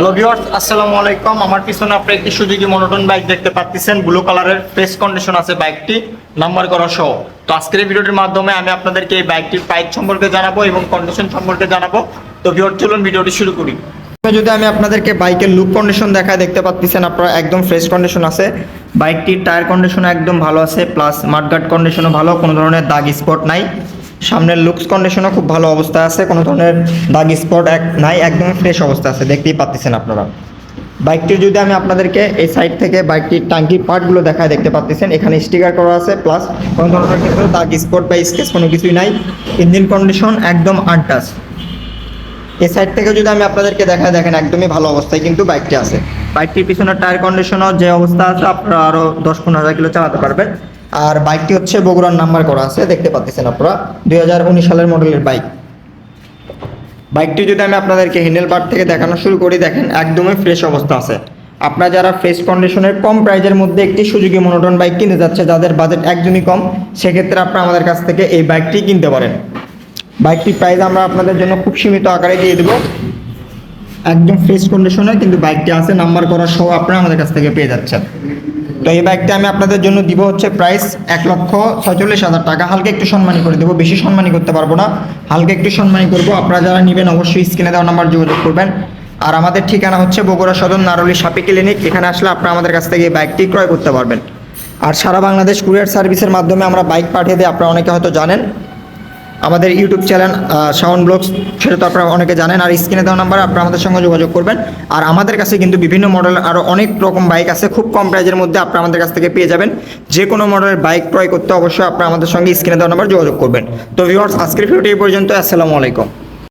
Hello viewers আসসালামু আলাইকুম। আমার পিছনে আপনি একটি সুজুকি মনোটন বাইক দেখতে পাচ্ছেন। ব্লু কালারের ফ্রেশ কন্ডিশন আছে বাইকটি নাম্বার করা সহ। তো আজকের ভিডিওটির মাধ্যমে আমি আপনাদেরকে এই বাইকটির প্রাইস সম্পর্কে জানাব এবং কন্ডিশন সম্পর্কে জানাব। তো ভিউয়ার চলুন ভিডিওটি শুরু করি। যদি আমি আপনাদেরকে বাইকের লুক কন্ডিশন দেখায় দেখতে পাচ্ছেন, আপনারা একদম ফ্রেশ কন্ডিশন আছে। বাইকটির টায়ার কন্ডিশন একদম ভালো আছে প্লাস মাঠগার্ড কন্ডিশনও ভালো, কোনো ধরনের দাগ স্পট নাই। সামনের লুকস কন্ডিশনও খুব ভালো অবস্থায় আছে, কোনো ধরনের দাগ স্পট এক নাই, একদম ফ্রেশ অবস্থা আছে, দেখতেই পাচ্ছেন আপনারা। বাইকটির যদি আমি আপনাদেরকে এই সাইড থেকে বাইকটির টাঙ্কির পার্টগুলো দেখায়, দেখতে পাচ্ছেন, এখানে স্টিকার করা আছে প্লাস কোনো ধরনের কিন্তু দাগ স্পট বা স্কেচ কোনো কিছুই নাই ইঞ্জিন কন্ডিশন একদম আনটাচ এই সাইড থেকে যদি আমি আপনাদেরকে দেখায়, দেখেন একদমই ভালো অবস্থায় কিন্তু বাইকটি আছে। বাইকটির পিছনের টায়ার কন্ডিশনও যে অবস্থা আছে, আপনারা আরও দশ পনেরো হাজার কিলো চালাতে পারবেন। আর বাইকটি হচ্ছে বগুড়ার নাম্বার করা আছে, দেখতে পাচ্ছেন আপনারা, দুই হাজার উনিশ সালের মডেলের বাইক। বাইকটি যদি আমি আপনাদেরকে হ্যান্ডেল বার থেকে দেখানো শুরু করি, দেখেন একদমই ফ্রেশ অবস্থা আছে। আপনারা যারা ফ্রেশ কন্ডিশনের কম প্রাইজের মধ্যে একটি সুযোগী মনোটন বাইক কিনতে যাচ্ছে, যাদের বাজেট একদমই কম, সেক্ষেত্রে আপনারা আমাদের কাছ থেকে এই বাইকটি কিনতে পারেন। বাইকটির প্রাইস আমরা আপনাদের জন্য খুব সীমিত আকারে দিয়ে দেবো। একদম ফ্রেশ কন্ডিশনে কিন্তু বাইকটি আছে নাম্বার করা সহ আপনারা আমাদের কাছ থেকে পেয়ে যাচ্ছেন। তো এই বাইকটা আমি আপনাদের জন্য দিব হচ্ছে প্রাইস এক লক্ষ ছয়চল্লিশ হাজার টাকা। হালকা একটু সম্মানী করে দেবো, বেশি সম্মানী করতে পারব না। হালকা একটু সম্মানী করব। আপনারা যারা নেবেন অবশ্যই স্ক্রিনে দেওয়া নাম্বার যোগাযোগ করবেন। আর আমাদের ঠিকানা হচ্ছে বগুড়া সদর নারলি সাপি ক্লিনিক এখানে আসলে আপনারা আমাদের কাছ থেকে এই বাইকটি ক্রয় করতে পারবেন। আর সারা বাংলাদেশ কুরিয়ার সার্ভিসের মাধ্যমে আমরা বাইক পাঠিয়ে দিই আপনারা অনেকে হয়তো জানেন। আমাদের ইউটিউব চ্যানেল সাউন্ড ব্লগস সেটা তো আপনারা অনেকে জানেন, আর স্ক্রিনে দেওয়া নাম্বার আপনারা আমাদের সঙ্গে যোগাযোগ করবেন। আর আমাদের কাছে কিন্তু বিভিন্ন মডেল আরও অনেক রকম বাইক আছে, খুব কম প্রাইজের মধ্যে আপনারা আমাদের কাছ থেকে পেয়ে যাবেন। যে কোনো মডেলের বাইক ক্রয় করতে অবশ্যই আপনারা আমাদের সঙ্গে স্ক্রিনে দেওয়া নাম্বার যোগাযোগ করবেন। তো ভিউয়ার্স আজকের ভিডিওটি এই পর্যন্ত আসসালামু আলাইকুম।